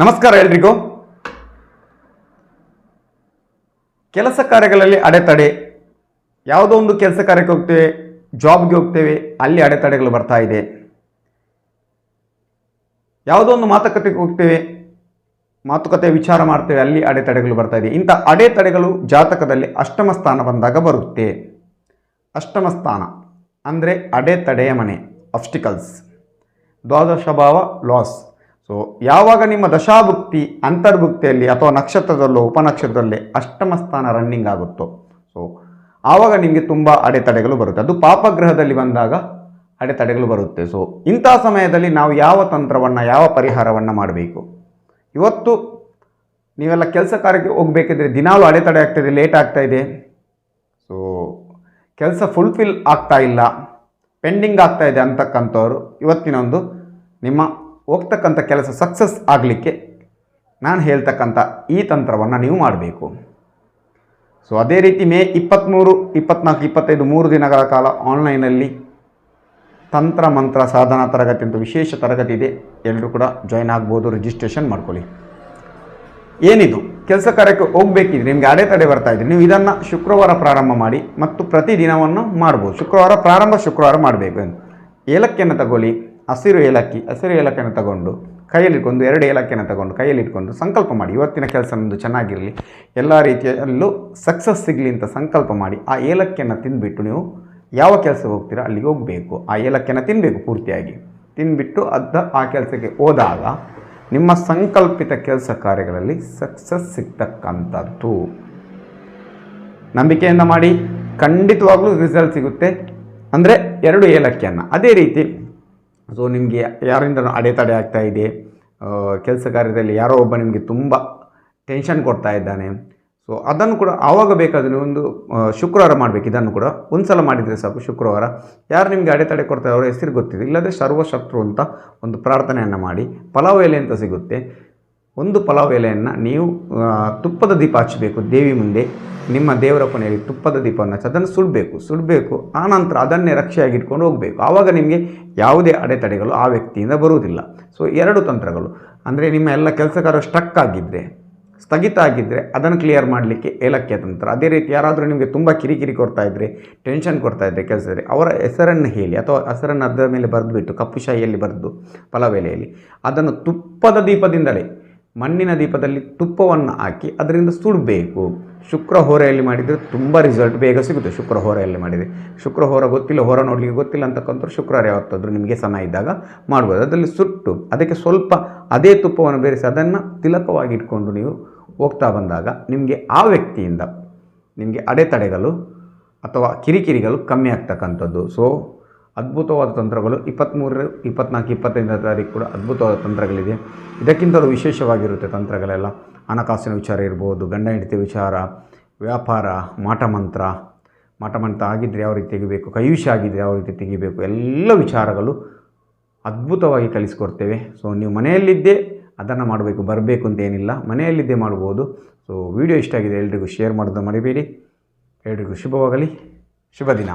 ನಮಸ್ಕಾರ ಎಲ್ರಿಗೂ. ಕೆಲಸ ಕಾರ್ಯಗಳಲ್ಲಿ ಅಡೆತಡೆ. ಯಾವುದೋ ಒಂದು ಕೆಲಸ ಕಾರ್ಯಕ್ಕೆ ಹೋಗ್ತೇವೆ, ಜಾಬ್ಗೆ ಹೋಗ್ತೇವೆ, ಅಲ್ಲಿ ಅಡೆತಡೆಗಳು ಬರ್ತಾ ಇದೆ. ಯಾವುದೋ ಒಂದು ಮಾತುಕತೆಗೆ ಹೋಗ್ತೇವೆ, ಮಾತುಕತೆ ವಿಚಾರ ಮಾಡ್ತೇವೆ, ಅಲ್ಲಿ ಅಡೆತಡೆಗಳು ಬರ್ತಾ ಇದೆ. ಇಂಥ ಅಡೆತಡೆಗಳು ಜಾತಕದಲ್ಲಿ ಅಷ್ಟಮ ಸ್ಥಾನ ಬಂದಾಗ ಬರುತ್ತೆ. ಅಷ್ಟಮ ಸ್ಥಾನ ಅಂದರೆ ಅಡೆತಡೆಯ ಮನೆ ಅಬ್ಸ್ಟಿಕಲ್ಸ್ ದ್ವಾದಶ ಭಾವ ಲಾಸ್ ಸೊ ಯಾವಾಗ ನಿಮ್ಮ ದಶಾಭುಕ್ತಿ ಅಂತರ್ಭುಕ್ತಿಯಲ್ಲಿ ಅಥವಾ ನಕ್ಷತ್ರದಲ್ಲೋ ಉಪನಕ್ಷತ್ರದಲ್ಲೇ ಅಷ್ಟಮ ಸ್ಥಾನ ರನ್ನಿಂಗ್ ಆಗುತ್ತೋ ಸೊ ಆವಾಗ ನಿಮಗೆ ತುಂಬ ಅಡೆತಡೆಗಳು ಬರುತ್ತೆ. ಅದು ಪಾಪಗ್ರಹದಲ್ಲಿ ಬಂದಾಗ ಅಡೆತಡೆಗಳು ಬರುತ್ತೆ. ಸೊ ಇಂಥ ಸಮಯದಲ್ಲಿ ನಾವು ಯಾವ ತಂತ್ರವನ್ನು, ಯಾವ ಪರಿಹಾರವನ್ನು ಮಾಡಬೇಕು? ಇವತ್ತು ನೀವೆಲ್ಲ ಕೆಲಸ ಕಾರ್ಯಕ್ಕೆ ಹೋಗಬೇಕಿದ್ರೆ ದಿನಾಲೂ ಅಡೆತಡೆ ಆಗ್ತಾಯಿದೆ ಲೇಟ್ ಆಗ್ತಾ ಇದೆ. ಸೊ ಕೆಲಸ ಫುಲ್ಫಿಲ್ ಆಗ್ತಾ ಇಲ್ಲ ಪೆಂಡಿಂಗ್ ಆಗ್ತಾ ಇದೆ ಅಂತಕ್ಕಂಥವ್ರು ಇವತ್ತಿನೊಂದು ನಿಮ್ಮ ಹೋಗ್ತಕ್ಕಂಥ ಕೆಲಸ ಸಕ್ಸಸ್ ಆಗಲಿಕ್ಕೆ ನಾನು ಹೇಳ್ತಕ್ಕಂಥ ಈ ತಂತ್ರವನ್ನು ನೀವು ಮಾಡಬೇಕು. ಸೊ ಅದೇ ರೀತಿ ಮೇ ಇಪ್ಪತ್ತ್ಮೂರು ಇಪ್ಪತ್ನಾಲ್ಕು, ಇಪ್ಪತ್ತೈದು, ಮೂರು ದಿನಗಳ ಕಾಲ ಆನ್ಲೈನಲ್ಲಿ ತಂತ್ರ, ಮಂತ್ರ, ಸಾಧನಾ ತರಗತಿ ಅಂತ ವಿಶೇಷ ತರಗತಿ ಇದೆ. ಎಲ್ಲರೂ ಕೂಡ ಜಾಯ್ನ್ ಆಗ್ಬೋದು ರಿಜಿಸ್ಟ್ರೇಷನ್ ಮಾಡ್ಕೊಳ್ಳಿ. ಏನಿದು? ಕೆಲಸ ಕಾರ್ಯಕ್ಕೆ ಹೋಗಬೇಕಿದ್ರೆ ನಿಮಗೆ ಅಡೆತಡೆ ಬರ್ತಾ ಇದ್ರೆ ನೀವು ಇದನ್ನು ಶುಕ್ರವಾರ ಪ್ರಾರಂಭ ಮಾಡಿ ಮತ್ತು ಪ್ರತಿ ದಿನವನ್ನು ಮಾಡ್ಬೋದು. ಶುಕ್ರವಾರ ಪ್ರಾರಂಭ ಶುಕ್ರವಾರ ಮಾಡಬೇಕು. ಏಲಕ್ಕಿಯನ್ನು ತಗೊಳ್ಳಿ. ಹಸಿರು ಏಲಕ್ಕಿ, ಹಸಿರು ಏಲಕ್ಕಿಯನ್ನು ತಗೊಂಡು ಕೈಯಲ್ಲಿಟ್ಕೊಂಡು ಎರಡು ಏಲಕ್ಕಿಯನ್ನು ತಗೊಂಡು ಕೈಯಲ್ಲಿಟ್ಕೊಂಡು ಸಂಕಲ್ಪ ಮಾಡಿ. ಇವತ್ತಿನ ಕೆಲಸ ನಮ್ಮದು ಚೆನ್ನಾಗಿರಲಿ. ಎಲ್ಲ ರೀತಿಯಲ್ಲೂ ಸಕ್ಸಸ್ ಸಿಗಲಿ ಅಂತ ಸಂಕಲ್ಪ ಮಾಡಿ ಆ ಏಲಕ್ಕಿಯನ್ನು ತಿಂದುಬಿಟ್ಟು ನೀವು ಯಾವ ಕೆಲಸಕ್ಕೆ ಹೋಗ್ತೀರಾ? ಅಲ್ಲಿಗೆ ಹೋಗಬೇಕು. ಆ ಏಲಕ್ಕಿಯನ್ನು ತಿನ್ನಬೇಕು ಪೂರ್ತಿಯಾಗಿ. ತಿಂದುಬಿಟ್ಟು ಅದ ಆ ಕೆಲಸಕ್ಕೆ ಹೋದಾಗ ನಿಮ್ಮ ಸಂಕಲ್ಪಿತ ಕೆಲಸ ಕಾರ್ಯಗಳಲ್ಲಿ ಸಕ್ಸಸ್ ಸಿಗ್ತಕ್ಕಂಥದ್ದು. ನಂಬಿಕೆಯಿಂದ ಮಾಡಿ. ಖಂಡಿತವಾಗ್ಲೂ ರಿಸಲ್ಟ್ ಸಿಗುತ್ತೆ. ಅಂದರೆ ಎರಡು ಏಲಕ್ಕಿಯನ್ನು. ಅದೇ ರೀತಿ ಸೊ ನಿಮಗೆ ಯಾರಿಂದ ಅಡೆತಡೆ ಆಗ್ತಾ ಇದೆ. ಕೆಲಸ ಕಾರ್ಯದಲ್ಲಿ ಯಾರೋ ಒಬ್ಬ ನಿಮಗೆ ತುಂಬ ಟೆನ್ಷನ್ ಕೊಡ್ತಾ ಇದ್ದಾನೆ. ಸೊ ಅದನ್ನು ಕೂಡ ಆವಾಗ ಬೇಕಾದರೆ ಒಂದು ಶುಕ್ರವಾರ ಮಾಡಬೇಕು. ಇದನ್ನು ಕೂಡ ಒಂದು ಸಲ ಮಾಡಿದರೆ ಸಾಕು ಶುಕ್ರವಾರ. ಯಾರು ನಿಮಗೆ ಅಡೆತಡೆ ಕೊಡ್ತಾರೆ, ಅವರ ಹೆಸರು ಗೊತ್ತಿದೆ. ಇಲ್ಲದೆ ಸರ್ವಶತ್ರು ಅಂತ ಒಂದು ಪ್ರಾರ್ಥನೆಯನ್ನು ಮಾಡಿ ಪಲಾವ್ ಎಲೆ ಅಂತ ಸಿಗುತ್ತೆ. ಒಂದು ಪಲಾವ್ ಎಲೆಯನ್ನು ನೀವು ತುಪ್ಪದ ದೀಪ ಹಚ್ಚಬೇಕು ದೇವಿ ಮುಂದೆ. ನಿಮ್ಮ ದೇವರ ಕೊನೆಯಲ್ಲಿ ತುಪ್ಪದ ದೀಪವನ್ನು ಹಚ್ಚಿ ಅದನ್ನು ಸುಡಬೇಕು. ಸುಡಬೇಕು, ಆನಂತರ ಅದನ್ನೇ ರಕ್ಷೆಯಾಗಿ ಇಟ್ಕೊಂಡು ಹೋಗಬೇಕು. ಆವಾಗ ನಿಮಗೆ ಯಾವುದೇ ಅಡೆತಡೆಗಳು ಆ ವ್ಯಕ್ತಿಯಿಂದ ಬರುವುದಿಲ್ಲ. ಸೊ ಎರಡು ತಂತ್ರಗಳು. ಅಂದರೆ ನಿಮ್ಮ ಎಲ್ಲ ಕೆಲಸಗಾರ ಸ್ಟಕ್ ಆಗಿದ್ದರೆ ಸ್ಥಗಿತ ಆಗಿದ್ದರೆ ಅದನ್ನು ಕ್ಲಿಯರ್ ಮಾಡಲಿಕ್ಕೆ ಏಲಕ್ಕಿಯ ತಂತ್ರ. ಅದೇ ರೀತಿ ಯಾರಾದರೂ ನಿಮಗೆ ತುಂಬ ಕಿರಿಕಿರಿ ಕೊಡ್ತಾ ಇದ್ದರೆ ಟೆನ್ಷನ್ ಕೊಡ್ತಾ ಇದ್ದರೆ ಕೆಲಸದಲ್ಲಿ, ಅವರ ಹೆಸರನ್ನು ಹೇಳಿ, ಅಥವಾ ಹೆಸರನ್ನು ಅದರ ಮೇಲೆ ಬರೆದುಬಿಟ್ಟು ಕಪ್ಪು ಶಾಹಿಯಲ್ಲಿ ಬರೆದು ಪಲವೆಲೆಯಲ್ಲಿ ಅದನ್ನು ತುಪ್ಪದ ದೀಪದಿಂದಲೇ ಮಣ್ಣಿನ ದೀಪದಲ್ಲಿ ತುಪ್ಪವನ್ನು ಹಾಕಿ ಅದರಿಂದ ಸುಡಬೇಕು ಶುಕ್ರ ಹೋರೆಯಲ್ಲಿ ಮಾಡಿದರೆ ತುಂಬ ರಿಸಲ್ಟ್ ಬೇಗ ಸಿಗುತ್ತೆ. ಶುಕ್ರ ಹೋರೆಯಲ್ಲಿ ಮಾಡಿದರೆ. ಶುಕ್ರ ಹೋರ ಗೊತ್ತಿಲ್ಲ, ಹೊರ ನೋಡಲಿಕ್ಕೆ ಗೊತ್ತಿಲ್ಲ ಅಂತಕ್ಕಂಥ ಶುಕ್ರವಾರ ಯಾವತ್ತಾದರೂ ನಿಮಗೆ ಸಮಯ ಇದ್ದಾಗ ಮಾಡ್ಬೋದು. ಅದರಲ್ಲಿ ಸುಟ್ಟು, ಅದಕ್ಕೆ ಸ್ವಲ್ಪ ಅದೇ ತುಪ್ಪವನ್ನು ಬೆರೆಸಿ ಅದನ್ನು ತಿಲಕವಾಗಿ ಇಟ್ಕೊಂಡು ನೀವು ಹೋಗ್ತಾ ಬಂದಾಗ ನಿಮಗೆ ಆ ವ್ಯಕ್ತಿಯಿಂದ ನಿಮಗೆ ಅಡೆತಡೆಗಳು ಅಥವಾ ಕಿರಿಕಿರಿಗಳು ಕಮ್ಮಿ ಆಗ್ತಕ್ಕಂಥದ್ದು. ಸೊ ಅದ್ಭುತವಾದ ತಂತ್ರಗಳು ಇಪ್ಪತ್ತ್ಮೂರು ಇಪ್ಪತ್ನಾಲ್ಕು, ಇಪ್ಪತ್ತೈದನೇ ತಾರೀಕು ಕೂಡ ಅದ್ಭುತವಾದ ತಂತ್ರಗಳಿದೆ. ಇದಕ್ಕಿಂತಲೂ ವಿಶೇಷವಾಗಿರುತ್ತೆ ತಂತ್ರಗಳೆಲ್ಲ. ಹಣಕಾಸಿನ ವಿಚಾರ ಇರ್ಬೋದು, ಗಂಡ ಹಿಡಿತ ವಿಚಾರ, ವ್ಯಾಪಾರ ಮಾಟಮಂತ್ರ ಮಾಟಮಂತ್ರ ಆಗಿದ್ದರೆ ಯಾವ ರೀತಿ ತೆಗಿಬೇಕು, ಕೈವಿಷ ಆಗಿದ್ದರೆ ಯಾವ ರೀತಿ ತೆಗಿಬೇಕು, ಎಲ್ಲ ವಿಚಾರಗಳು ಅದ್ಭುತವಾಗಿ ಕಲಿಸ್ಕೊಡ್ತೇವೆ. ಸೊ ನೀವು ಮನೆಯಲ್ಲಿದ್ದೇ ಅದನ್ನು ಮಾಡಬೇಕು, ಬರಬೇಕು ಅಂತ ಏನಿಲ್ಲ. ಮನೆಯಲ್ಲಿದ್ದೇ ಮಾಡ್ಬೋದು. ಸೊ ವಿಡಿಯೋ ಇಷ್ಟ ಆಗಿದೆ ಎಲ್ರಿಗೂ ಶೇರ್ ಮಾಡೋದು ಮರಿಬೇಡಿ. ಎಲ್ರಿಗೂ ಶುಭವಾಗಲಿ. ಶುಭ ದಿನ